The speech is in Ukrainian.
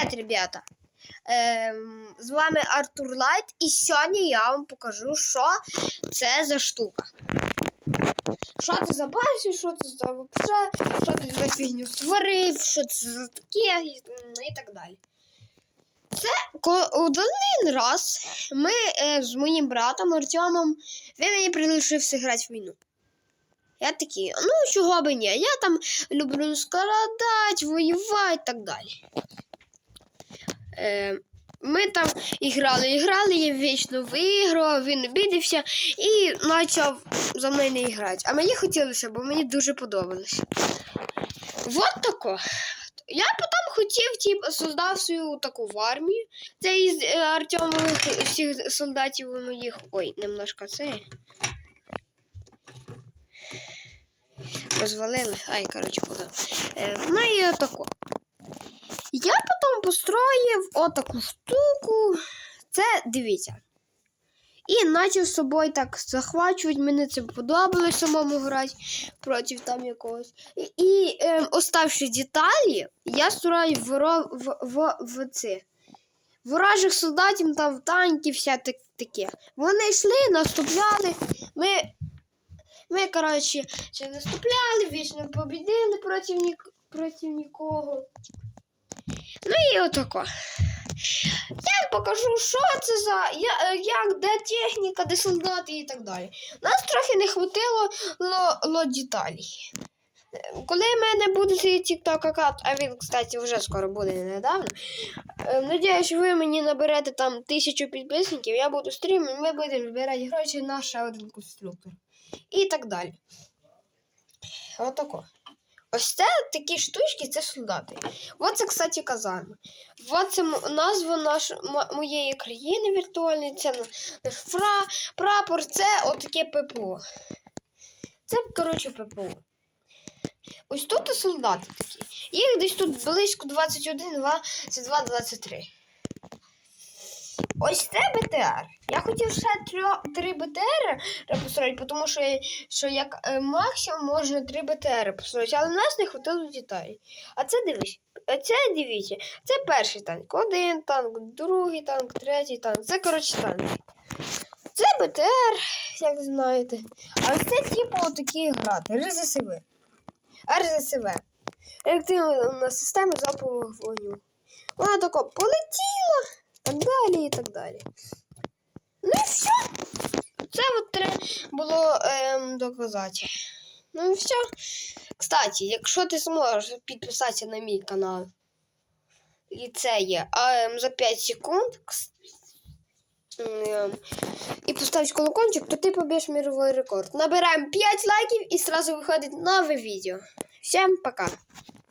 Привіт, ребята! Ем, з вами Артур Лайт, і сьогодні я вам покажу, що це за штука. Що це за базі, що це за вообще, що ти за фігню створив, що це за таке і так далі. Це один раз ми е, з моїм братом Артемом, він мені прилишився грати в війну. Я такий, ну чого би ні, я там люблю складати, воювати і так далі. Е, ми там і грали, і грали, я вічно виграв, він обідався і почав за мною не грати. А мені хотілося, бо мені дуже подобалося. Вот тако. Я потім хотів, типу, создав свою таку в армію. Це із е, Артемових всіх солдатів моїх. Ой, немножко це. Розвалили. Ай, коротше, куди. Е, ну і отако. Построїв отаку штуку. Це дивіться. І почав з собою так захвачувати. Мені це подобалось самому грати проти там якогось. І, і ем, оставши деталі, я створюю в, в, в, в це. Ворожих солдатів, там танки, так, таке. Вони йшли, наступляли. Ми, ми коротше, наступляли, вічно побідили проти, нік, проти нікого. Ну і отако. Я покажу, що це за е, як, де техніка, де солдати і так далі. Нас трохи не хватило ло, деталей. Коли в мене буде TikTok аккаунт, а він, кстати, вже скоро буде недавно. е, Надіюсь, ви мені наберете там тисячу підписників, я буду стрімити, ми будемо збирати гроші на ще один конструктор. І так далі. Отако. Ось це такі штучки, це солдати. От це, кстати, казарма. От це назва наш, моєї країни віртуальної. Це наш фра, прапор, це отаке ППО. Це, коротше, ППО. Ось тут солдати такі. Їх десь тут близько 21, 22, 23. Ось це БТР. Я хотів ще три БТР построїти, тому що, що як е, максимум можна три БТР построїти, але в нас не хватило деталей. А це дивись, а це дивіться, це перший танк. Один танк, другий танк, третій танк. Це коротше танки. Це БТР, як знаєте. А ось це типу отакі грати. РЗСВ. РЗСВ. Реактивна система залпового вогню. Вона тако полетіла, так далі і так далі. Ну і все. Це от треба було ем, доказати. Ну і все. Кстати, якщо ти зможеш підписатися на мій канал, і це є ем, за 5 секунд. ем, І поставити колокольчик, то ти поб'єш мировий рекорд. Набираємо 5 лайків і сразу виходить нове відео. Всім пока!